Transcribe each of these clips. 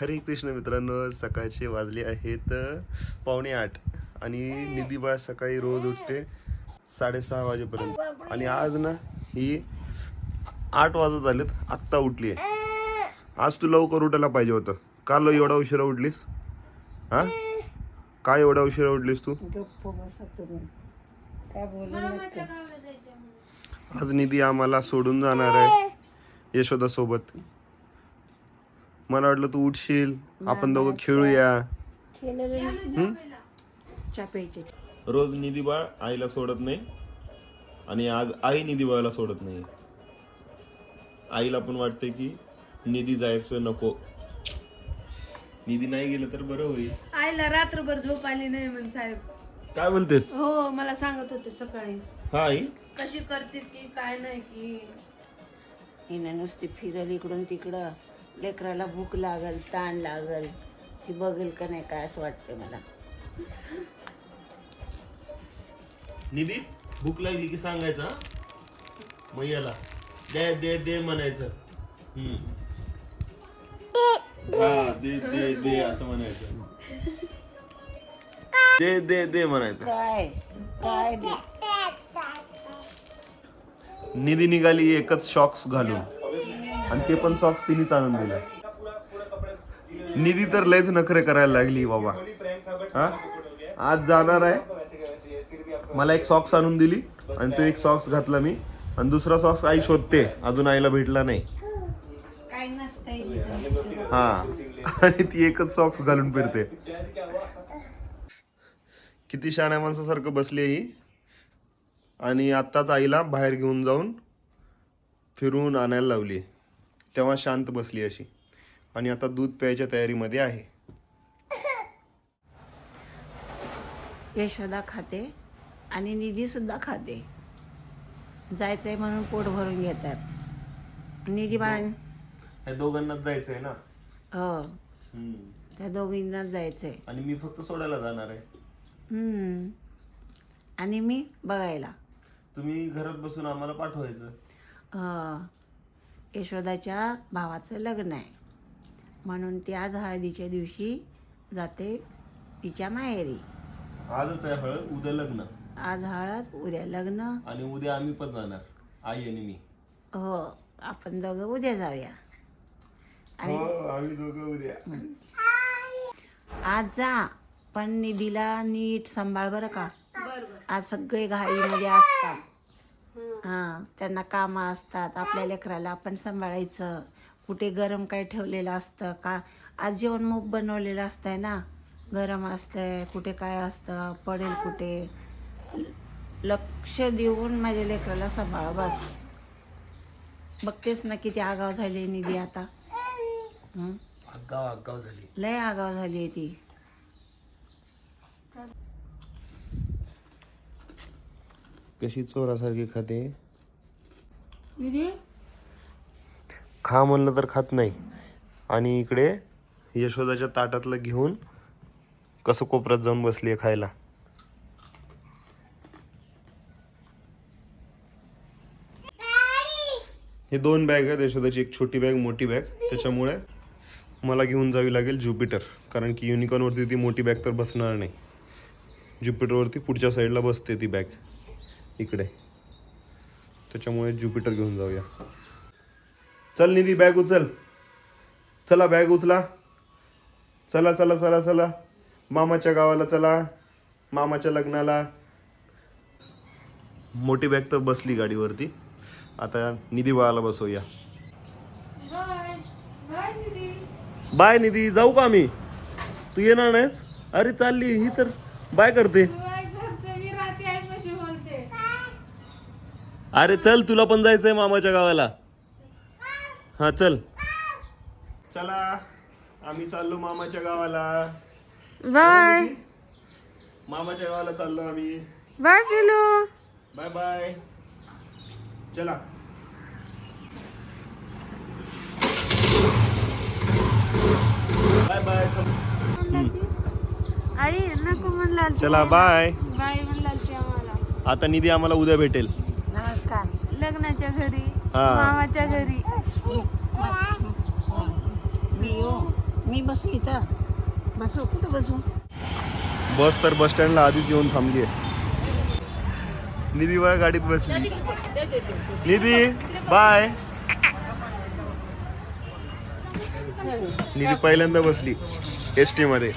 हरे कृष्ण मित्रांनो सकाळचे वाजले आहेत पावणे आठ आणि निधी बाळ सकाळी रोज उठते साडेसहा वाजेपर्यंत. आणि आज ना ही आठ वाजत आलेत आत्ता उठली आहे आज तू लवकर उठायला पाहिजे होतं. का लो एवढा उशिरा उठलीस? हा? काय एवढा उशिरा उठलीस तू? आज निधी आम्हाला सोडून जाणार आहे यशोदा सोबत मला वाटलं तू उठशील. आपण दोघं खेळूया. रोज निधी बाळ आईला सोडत नाही आणि आज आई निधी बाळाला सोडत नाही. आईला पण वाटते की निधी जायचं नको. निधी नाही गेलं तर बरं होईल. आईला रात्रभर झोप आली नाही म्हण साहेब. काय बोलतेस? हो मला सांगत होते सकाळी. हा आई? कशी करतेस की काय नाही की. हिनं नुसती फिरल इकडून तिकडं. लेकराला भूक लागल ताण लागल ती बघेल का नाही काय असं वाटतं मला. निधी भूक लागली की सांगायचं हा? मग याला दे दे दे म्हणायचं. हम्म. हा दे दे दे असं म्हणायचं. दे दे दे म्हणायचं. काय? काय दे? निधी निघाली एकच सॉक्स घालून. आणि ते पण सॉक्स तिनेच आणून दिले. निधी तर लयच नखरे करायला लागली बाबा. हा? आज जाणार आहे. मला एक सॉक्स आणून दिली आणि तो एक सॉक्स घातला मी. आणि दुसरा सॉक्स आई शोधते. अजून आईला भेटला नाही. हा. आणि ती एकच सॉक्स घालून फिरते. किती शहाण्या माणसासारखं बसली आहे ही. आणि आत्ताच आईला बाहेर घेऊन जाऊन फिरून आणायला लावली तेव्हा शांत बसली अशी. आणि आता दूध प्यायच्या तयारीमध्ये आहे. यशोदा खाते आणि निधी सुद्धा खाते. जायचंय म्हणून पोट भरून घेतात. निधी बाळ दोघांनाच जायचंय ना? हो. त्या दोघींनाच जायचंय. आणि मी फक्त सोडायला जाणार आहे. हम्म. आणि मी बघायला. तुम्ही घरात बसून आम्हाला पाठवायचं. यशोदाच्या भावाचं लग्न आहे. म्हणून ती आज हळदीच्या दिवशी जाते तिच्या माहेरी. आजच आहे हळद उद्या लग्न. आज हळद उद्या लग्न. आणि उद्या आम्ही पण जाणार आई आणि मी. हो आपण दोघं उद्या जाऊया. आणि हो आम्ही दोघं उद्या. आज जा पण निधीला नीट सांभाळ बरं का. बर बर आज सगळे घाईमध्ये असतात. हां त्यांना कामं असतात आपल्या लेकराला आपण सांभाळायचं. कुठे गरम काय ठेवलेलं असतं का आज जेवण मूग बनवलेलं असतंय ना? गरम असतंय कुठे काय असतं पडेल कुठे? लक्ष देऊन माझ्या लेकराला सांभाळ बस. बघतेस ना किती आगाव झाली निधी आता. हं? आगाव आगाव झाली. लय आगाव झाली आहे ती. कशी चोरासारखी खाते? निधी खा म्हणलं तर खात नाही. आणि इकडे यशोदाच्या ताटातलं घेऊन कसं कोपऱ्यात जाऊन बसली आहे खायला. हे दोन बॅग आहेत यशोदाची एक छोटी बॅग मोठी बॅग. त्याच्यामुळे मला घेऊन जावी लागेल ज्युपिटर. कारण की युनिकॉर्नवरती ती मोठी बॅग तर बसणार नाही. ज्युपिटरवरती पुढच्या साईडला बसते ती बॅग. इकडे. त्याच्यामुळे ज्युपिटर घेऊन जाऊया. चल निधी बॅग उचल. चला बॅग उचला. चला चला चला चला. मामाच्या गावाला चला. मामाच्या लग्नाला. मोठी बॅग तर बसली गाडीवरती. आता निधी बाळाला बसवूया. बाय निधी. जाऊ का आम्ही? तू येणार नाहीस? अरे चालली ही तर बाय करते. बाय करते मी रात्री आई कशी बोलते अरे चल तुला पण जायचंय मामाच्या गावाला. हा चल. चला आम्ही चाललो मामाच्या गावाला. बाय. मामाच्या गावाला चाललो आम्ही. बाय पिलू बाय बाय. चला. Bye bye. आई नको म्हणला चला बाय. बाय म्हणला आम्हाला. आता निधी आम्हाला उद्या भेटेल. लग्नाच्या घरी हा. मामाच्या घरी. मी येऊ मी बसू इथं. बसू कुठं बसू? बस तर बस स्टँडला आधीच येऊन थांबली आहे. निधी बाय गाडीत बसली. निधी बाय. निधी पहिल्यांदा बसली एस टी मध्ये.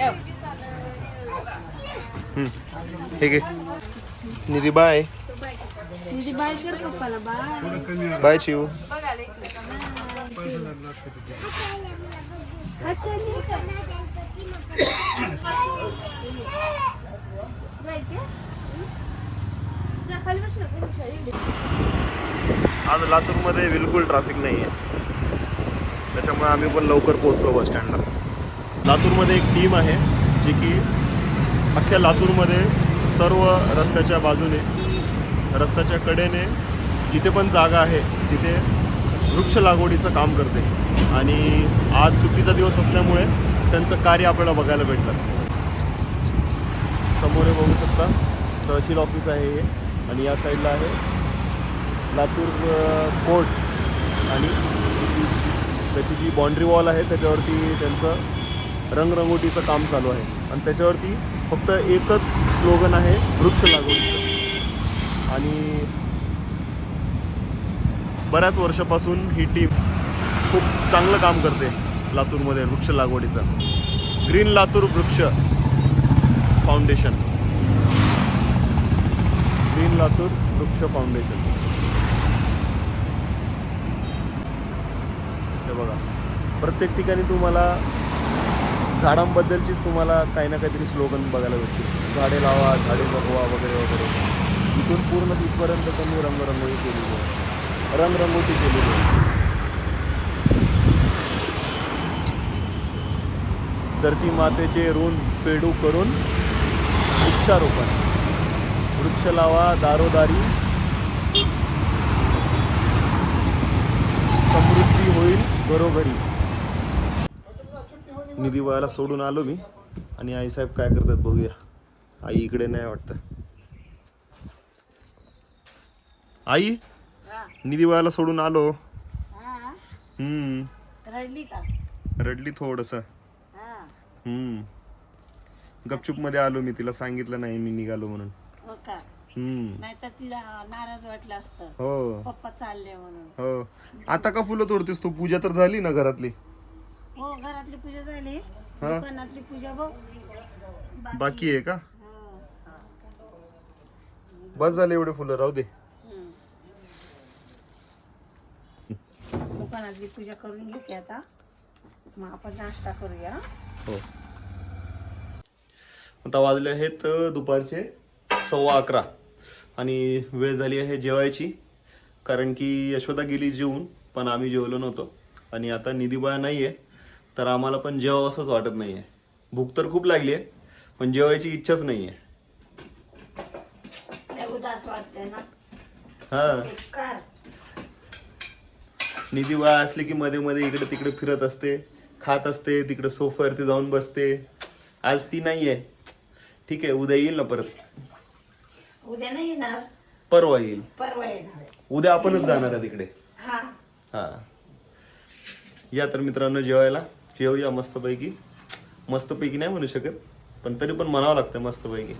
हे घे निधी बाय. बाय चिव ठीक आहे ना आज लातूरमध्ये बिलकुल ट्रॅफिक नाही आहे त्याच्यामुळे आम्ही पण लवकर पोहोचलो बस स्टँडला लातूरमध्ये एक टीम आहे जी की अख्ख्या लातूरमध्ये सर्व रस्त्याच्या बाजूने रस्त्याच्या कडेने जिथे पण जागा आहे तिथे वृक्ष लागवडीचं काम करते. आणि आज सुट्टीचा दिवस असल्यामुळे त्यांचं कार्य आपल्याला बघायला भेटलं. समोर हे बघू शकता तहसील ऑफिस आहे हे आणि या साईडला आहे लातूर कोर्ट आणि त्याची जी बाँड्री वॉल आहे त्याच्यावरती त्यांचं रंगरंगोटीचं काम चालू आहे. आणि त्याच्यावरती फक्त एकच स्लोगन आहे वृक्ष लागवडीचं आणि बऱ्याच वर्षापासून ही टीम खूप चांगलं काम करते लातूरमध्ये वृक्ष लागवडीचं. ग्रीन लातूर वृक्ष फाउंडेशन. ग्रीन लातूर वृक्ष फाउंडेशन. हे बघा प्रत्येक ठिकाणी तुम्हाला झाडांबद्दलचीच तुम्हाला काही ना काहीतरी स्लोगन बघायला भेटतील. झाडे लावा झाडे जगवा वगैरे वगैरे. इथून पूर्ण तिथपर्यंत त्यांनी रंगरंगोळी केलेली आहे. रंगरंगोटी केलेली आहे. धरती मातेचे ऋण पेडू करून वृक्षारोपण. वृक्ष लावा दारोदारी. समृद्धी होईल घरोघरी. निधी वयाला सोडून आलो मी. आणि आई साहेब काय करतात बघूया. आई इकडे नाही वाटतं. आई निधी वयाला सोडून आलो. हा. हम्म. रडली का? रडली थोडस. हा. हम्म. गपचूपमध्ये आलो मी तिला सांगितलं नाही मी निघालो म्हणून. हो का? हम्म. नाहीतर तिला नाराज वाटलं असतं. हो. पप्पा चालले म्हणून. हो. आता का फुलं तोडतेस तू? पूजा तर झाली ना घरातली. हो घरातली पूजा झाली. हा. दुकानातली पूजा बघ. बाकी आहे का? हो. बस झाले एवढे फुलं राहू दे. दुकानातली पूजा करून घेते आता. मग आपण नाश्ता करूया. हो. आता वाजले आहेत अ, दुपारचे सव्वा अकरा. आणि वेळ झाली आहे जेवायची. कारण की यशोदा गेली जेवून पण आम्ही जेवलो नव्हतो. आणि आता निधीबाया नाही आहे तर आम्हाला पण जेवावं असंच वाटत नाही आहे भूक तर खूप लागली आहे पण जेवायची इच्छाच नाही आहे लय उदास वाटते ना. हां. बेकार. निधी बाळा असली की मध्ये मध्ये इकडे तिकडे फिरत असते खात असते तिकडे सोफ्यावरती जाऊन बसते. आज ती नाही आहे ठीक आहे उद्या येईल ना परत. उद्या नाही येणार. परवा येईल. परवा येणार आहे. उद्या आपणच जाणार आहे तिकडे. हा. हा. या तर मित्रांनो जेवायला. जेवूया मस्तपैकी. मस्तपैकी नाही म्हणू शकत पण तरी पण म्हणावं लागतं मस्तपैकी.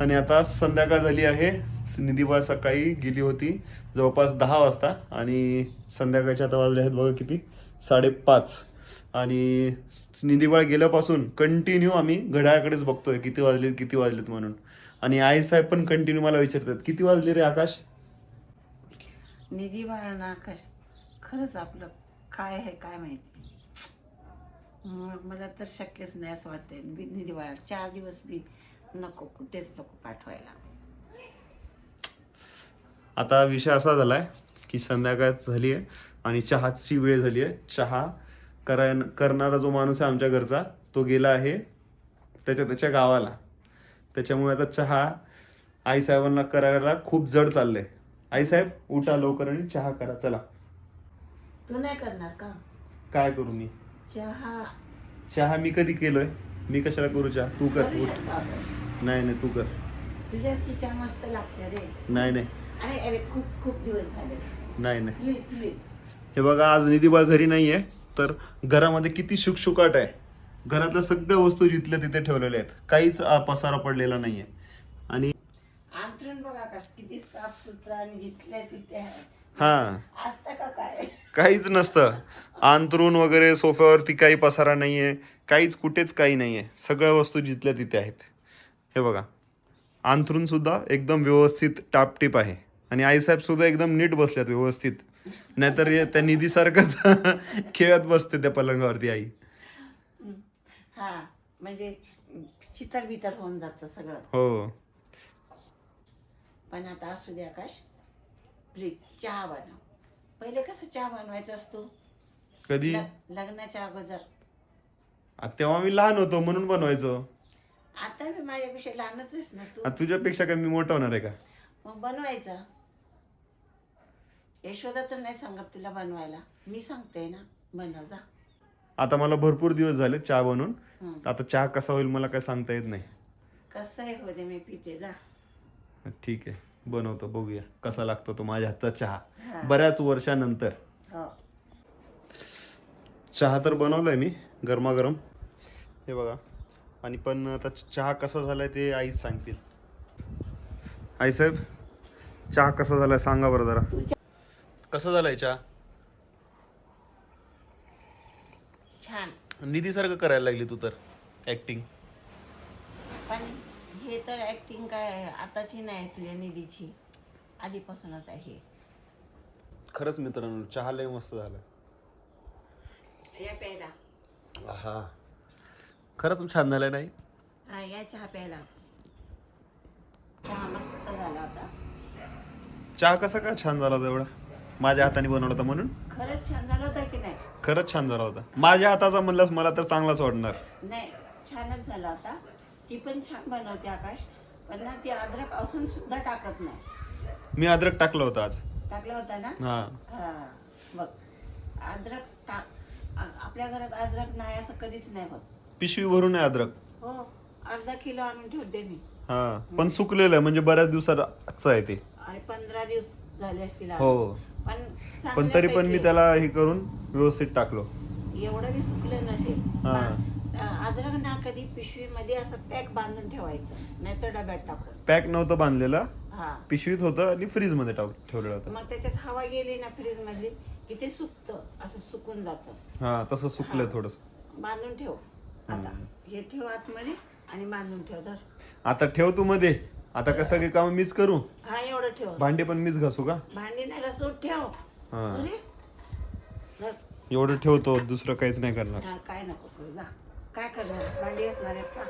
आणि आता संध्याकाळ झाली आहे. निधीबा सकाळी गेली होती जवळपास दहा वाजता. आणि संध्याकाळच्या आता वाजले आहेत बघा किती? साडेपाच. आणि निधीबाळ गेल्यापासून कंटिन्यू आम्ही घड्याळाकडेच बघतोय किती वाजलेत किती वाजलेत म्हणून. आणि आई साहेब पण कंटिन्यू मला विचारतात किती वाजले रे आकाश? निधी बाळांना आकाश खरंच आपलं काय आहे काय माहिती. मला तर शक्यच नाही असं वाटते बी- चार दिवस बी नको कुठेच नको पाठवायला. आता विषय असा झालाय की संध्याकाळ झाली आहे आणि चहाची वेळ झाली आहे चहा कराय करणारा जो माणूस आहे आमच्या घरचा तो गेला आहे त्याच्या त्याच्या गावाला. त्याच्यामुळे आता चहा आईसाहेबांना करायला खूप जड चाललंय. आईसाहेब उठा लवकर आणि चहा करा. चला. तू नाही करणार का? काय करू मी? चहा. चहा मी कधी केलोय? मी कशाला करू चहा? तू कर करू उठ. शकतो आपण. नाही नाही तू कर. तुझ्या चहा मस्त लागते रे. नाही नाही. अरे अरे खूप खूप दिवस झाले. नाही नाही. Please please. हे बघा आज निधीबाळ घरी नाही आहे तर घरामध्ये किती शुकशुकाट आहे. घरातल्या सगळ्या वस्तू जिथल्या तिथे ठेवलेल्या आहेत. काहीच आ, पसारा पडलेला नाहीये. आणि अंतरण बघा का किती साफ सुथरा आणि जिथल्या तिथे आहे. हा. असतं का काय? काहीच नसतं. अंतरून वगैरे सोफ्यावरती काही पसारा नाहीये. काहीच कुठेच काही नाहीये. सगळ्या वस्तू जिथल्या तिथे आहेत. हे बघा. अंथरून सुद्धा एकदम व्यवस्थित टापटीप आहे. आणि आईसाहेब सुद्धा एकदम नीट बसल्यात व्यवस्थित. नाहीतर त्या निधीसारखंच खेळत बसते त्या पलंगावरती आई. हा म्हणजे चितर बितर होऊन जातं सगळं. हो. पण आता असू दे आकाश. प्लीज चहा बनव. पहिले कसं चहा बनवायचा असतो? कधी? लग्नाच्या अगोदर. आ, तेव्हा मी लहान होतो म्हणून बनवायचो. आता मी माझ्यापेक्षा लहानच आहेस ना तू. आ, तुझ्यापेक्षा काय मी मोठा होणार आहे का? मग बनवायचा. यशोदा तर नाही सांगत तुला बनवायला. मी सांगते ना बनव जा. आता मला भरपूर दिवस झाले चहा बनवून हं. आता चहा कसा होईल मला काय सांगता येत नाही. कसंही हो दे मी पिते जा. ठीक आहे. बनवतो बघूया कसा लागतो तो माझ्या हातचा. चहा. बऱ्याच वर्षानंतर. हो. चहा तर बनवलाय मी गरमागरम. हे बघा. आणि पण आता चहा कसा झालाय ते आईच सांगतील. आई साहेब चहा कसा झालाय सांगा बरं जरा. कसा झालाय चहा? छान. निधीसारखं करायला लागली तू तर ऍक्टिंग हे तर ऍक्टिंग काय आताची नाही तुझ्या निधीची. आधीपासूनच आहे. खरंच मित्रांनो चहा लय मस्त झाला. या प्यायला. हा खरंच छान झालाय नाही? हा या चहा प्यायला. चहा मस्त झाला होता. चहा कसा काय छान झाला होता एवढा? माझ्या हाताने बनवला होता म्हणून? खरंच छान झाला होता की नाही? खरंच छान झाला होता. माझ्या हाताचा म्हणल्यास मला तर चांगलाच वाटणार. नाही छानच झाला होता. ती पण छान बनवते आकाश पण ना ती अद्रक असून सुद्धा टाकत नाही. मी अद्रक टाकलं होतं आज. टाकला होता ना? हा. हा बघ. अद्रक टाक आ- आपल्या घरात अद्रक नाही असं कधीच नाही होत. पिशवी भरून आहे अद्रक. हो अर्धा किलो आणून ठेवते मी. हा पण सुकलेलं आहे म्हणजे बऱ्याच दिवसाचं आहे ते. आणि पंधरा दिवस झाले असतील आणून. हो. पण पण तरी पण मी चांगल्यापैकी त्याला हे करून व्यवस्थित टाकलो. एवढं बी सुकलं नसेल. हा. अद्रक ना कधी पिशवीमध्ये असं पॅक बांधून ठेवायचं. नाहीतर डब्यात टाकून. पॅक नव्हतं बांधलेलं. हा. पिशवीत होतं आणि फ्रीजमध्ये टाक ठेवलेलं होतं. मग त्याच्यात हवा गेली ना फ्रीज मधली की ते सुकतं असं सुकून जातं. हा तसं सुकलंय हा. थोडस. बांधून ठेव. आता हे ठेव आतमध्ये आणि बांधून ठेव धर आता ठेव तू मध्ये. आता कसं काही काम मीच करू? हा एवढं ठेव. भांडी पण मीच घासू का? भांडी नाही घासून ठेव. हा. अरे. धर. एवढं ठेवतो दुसरं काहीच नाही करणार. हा काय नको करू जा. काय करणार? भांडी असणार आहेस का?